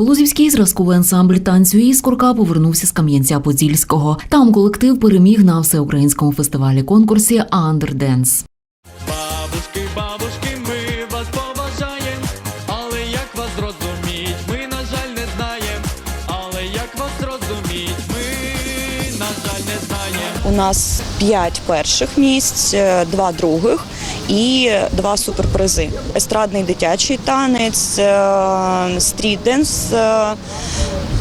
Лузівський зразковий ансамбль танцю іскорка повернувся з Кам'янця-Подільського. Там колектив переміг на всеукраїнському фестивалі конкурсі Андерденс. Бабушки, бабушки, ми вас поважаєм, але як вас зрозуміть, ми, на жаль, не знаєм, але як вас зрозуміть, ми, на жаль, не знаєм. У нас п'ять перших місць, е, два других і два суперпризи. Естрадний дитячий танець, е, стрітденс, е,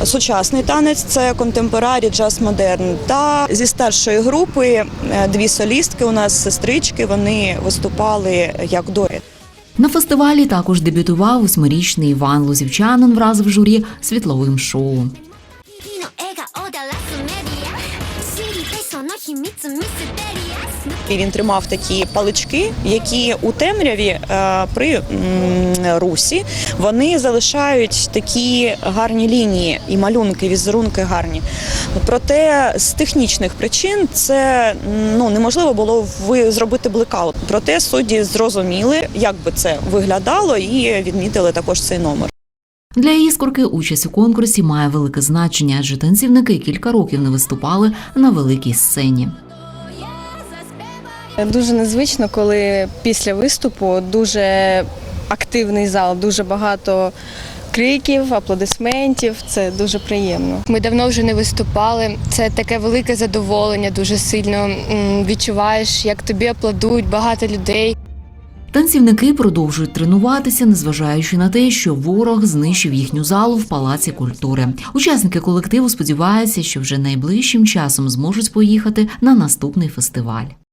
сучасний танець це контемпорарі, джаз модерн. Та зі старшої групи е, дві солістки у нас сестрички. Вони виступали як дует. На фестивалі також дебютував восьмирічний Іван Лузівчанин, вразив журі світловим шоу. 君 і він тримав такі палички, які у темряві е, при русі вони залишають такі гарні лінії і малюнки, візерунки гарні. Проте з технічних причин це ну неможливо було зробити блекаут. Проте судді зрозуміли, як би це виглядало, і відмітили також цей номер. Для іскорки участь у конкурсі має велике значення, адже танцівники кілька років не виступали на великій сцені. Дуже незвично, коли після виступу дуже активний зал, дуже багато криків, аплодисментів. Це дуже приємно. Ми давно вже не виступали. Це таке велике задоволення, дуже сильно відчуваєш, як тобі аплодують багато людей. Танцівники продовжують тренуватися, незважаючи на те, що ворог знищив їхню залу в палаці культури. Учасники колективу сподіваються, що вже найближчим часом зможуть поїхати на наступний фестиваль.